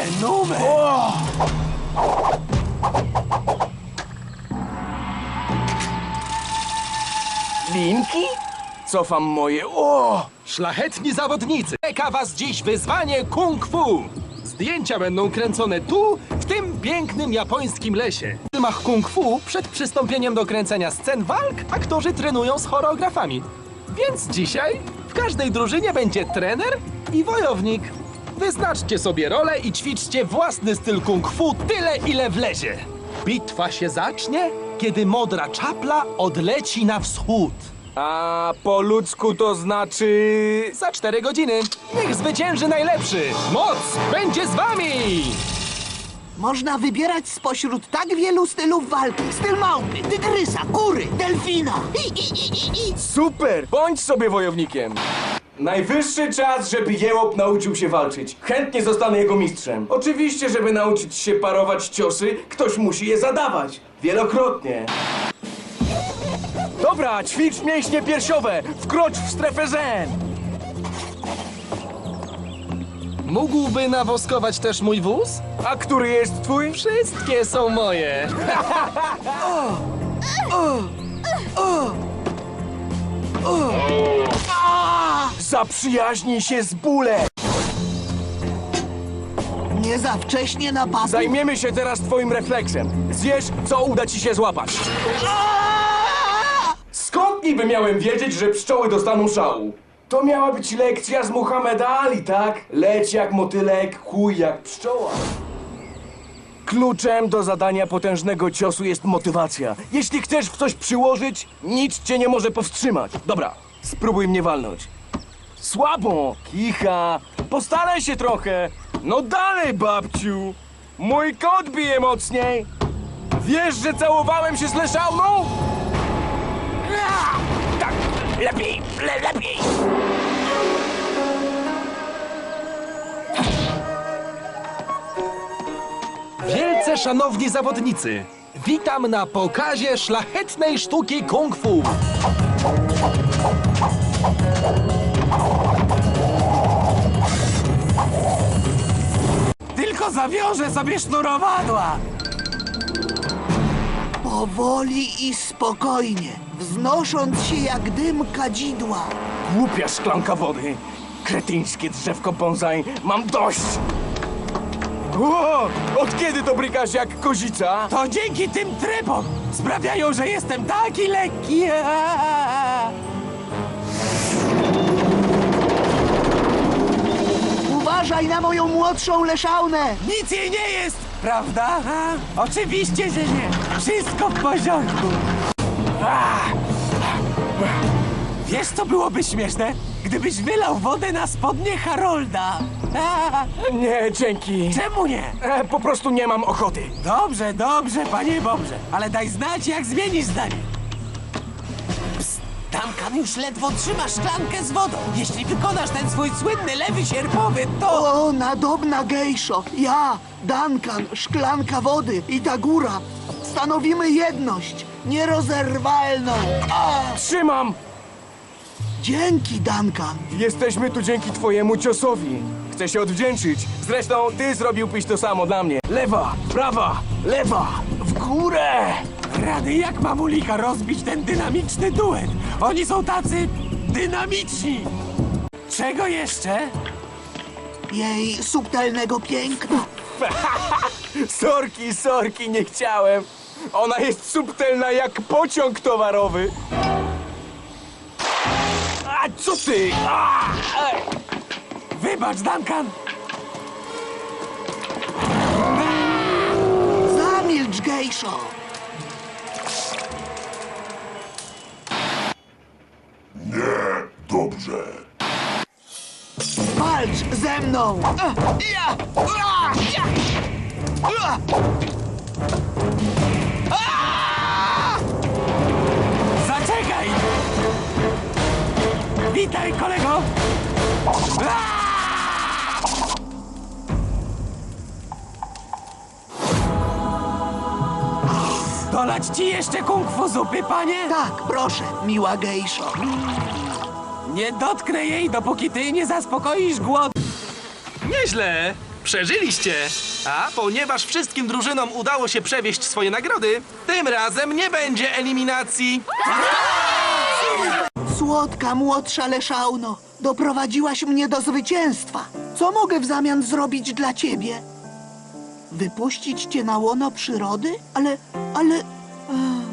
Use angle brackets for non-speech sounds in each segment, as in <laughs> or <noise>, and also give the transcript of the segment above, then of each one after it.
Fenomen! Linki? Cofam moje... O! Szlachetni zawodnicy! Czeka was dziś wyzwanie kung fu! Zdjęcia będą kręcone tu, w tym pięknym japońskim lesie. W filmach kung fu przed przystąpieniem do kręcenia scen walk aktorzy trenują z choreografami. Więc dzisiaj w każdej drużynie będzie trener i wojownik. Wyznaczcie sobie rolę i ćwiczcie własny styl kung fu tyle, ile wlezie. Bitwa się zacznie, kiedy modra czapla odleci na wschód. A po ludzku to znaczy. Za cztery godziny. Niech zwycięży najlepszy. Moc będzie z wami! Można wybierać spośród tak wielu stylów walki. Styl małpy, tygrysa, kury, delfina. I, i, i, i, i. Super! Bądź sobie wojownikiem. Najwyższy czas, żeby jełop nauczył się walczyć. Chętnie zostanę jego mistrzem. Oczywiście, żeby nauczyć się parować ciosy, ktoś musi je zadawać. Wielokrotnie. Dobra, ćwicz mięśnie piersiowe. Wkrocz w strefę zen. Mógłby nawoskować też mój wóz? A który jest twój? Wszystkie są moje. <laughs> Zaprzyjaźnij się z bólem. Nie za wcześnie na pas. Zajmiemy się teraz twoim refleksem. Zjesz, co uda ci się złapać. Skąd niby miałem wiedzieć, że pszczoły dostaną szału? To miała być lekcja z Muhammeda Ali, tak? Leć jak motylek, chuj jak pszczoła. Kluczem do zadania potężnego ciosu jest motywacja. Jeśli chcesz w coś przyłożyć, nic cię nie może powstrzymać. Dobra, spróbuj mnie walnąć. Słabo, kicha. Postaraj się trochę. No dalej, babciu. Mój kot bije mocniej. Wiesz, że całowałem się z leszałną? Ja! Tak, lepiej, le, lepiej. Wielce szanowni zawodnicy, witam na pokazie szlachetnej sztuki kung fu. Zawiążę sobie sznurowadła. Powoli i spokojnie, wznosząc się jak dym kadzidła. Głupia szklanka wody. Kretyńskie drzewko bonsai. Mam dość. O, od kiedy to brykasz jak kozica? To dzięki tym trybom sprawiają, że jestem taki lekki. Uważaj na moją młodszą leszaunę. Nic jej nie jest, prawda? A? Oczywiście, że nie. Wszystko w porządku. A! Wiesz, co byłoby śmieszne? Gdybyś wylał wodę na spodnie Harolda. A! Nie, dzięki. Czemu nie? E, po prostu nie mam ochoty. Dobrze, dobrze, panie Bobrze, ale daj znać, jak zmienisz zdanie. Duncan już ledwo trzyma szklankę z wodą. Jeśli wykonasz ten swój słynny lewy sierpowy, to... O, nadobna gejszo. Ja, Duncan, szklanka wody i ta góra stanowimy jedność nierozerwalną. A, Trzymam! dzięki, Duncan. Jesteśmy tu dzięki twojemu ciosowi. Chcę się odwdzięczyć. Zresztą ty zrobiłbyś to samo dla mnie. Lewa, prawa, lewa, w górę! Rady, jak mamulika rozbić ten dynamiczny duet? Oni są tacy dynamiczni. Czego jeszcze? Jej subtelnego piękna. <laughs> Sorki, sorki, nie chciałem. Ona jest subtelna jak pociąg towarowy. A co ty? A. Wybacz, Duncan. Zamilcz, gejszo. Dobrze. Walcz ze mną. Ja, ja. Zaczekaj! Witaj, kolego! Dolać ci jeszcze kung fu zupy, panie? Tak, proszę, miła gejszo. Nie dotknę jej, dopóki ty nie zaspokoisz głodu. Nieźle. Przeżyliście. A ponieważ wszystkim drużynom udało się przewieźć swoje nagrody, tym razem nie będzie eliminacji. Słodka, młodsza Leszauno, doprowadziłaś mnie do zwycięstwa. Co mogę w zamian zrobić dla ciebie? Wypuścić cię na łono przyrody? Ale, ale... Ech.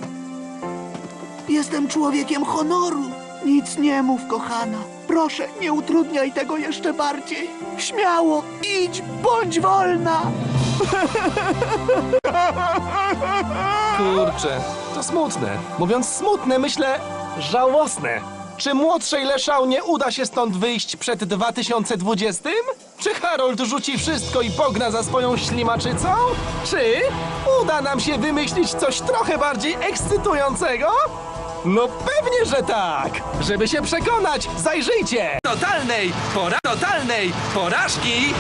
Jestem człowiekiem honoru. Nic nie mów, kochana. Proszę, nie utrudniaj tego jeszcze bardziej. Śmiało, idź, bądź wolna. Kurczę, to smutne. Mówiąc smutne, myślę żałosne. Czy młodszej Leszaunie uda się stąd wyjść przed 2020? Czy Harold rzuci wszystko i pogna za swoją ślimaczycą? Czy uda nam się wymyślić coś trochę bardziej ekscytującego? No pewnie, że tak! Żeby się przekonać, zajrzyjcie! Totalnej, pora, totalnej porażki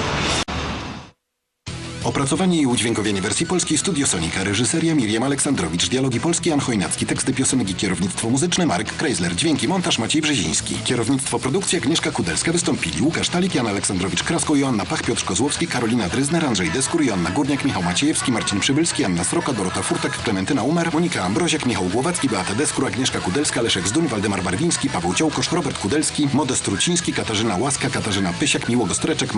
Opracowanie i udźwiękowienie wersji polskiej Studio Sonika, reżyseria Miriam Aleksandrowicz, dialogi polskie Jan Chojnacki, teksty piosenek i kierownictwo muzyczne Marek Kreisler, dźwięki montaż Maciej Brzeziński, kierownictwo produkcji Agnieszka Kudelska, wystąpili Łukasz Talik, Jan Aleksandrowicz, Krasko, Joanna Pach, Piotr Kozłowski, Karolina Dryzner, Andrzej Deskur, Joanna Górniak, Michał Maciejewski, Marcin Przybylski, Anna Sroka, Dorota Furtek, Klementyna Umar, Monika Ambroziak, Michał Głowacki, Beata Deskur, Agnieszka Kudelska, Leszek Zduń, Waldemar Barwiński, Paweł Ciołkosz, Robert Kudelski, Modest Truciński, Katarzyna Łaska, Katarzyna Pysiak, Miłogo Streczek,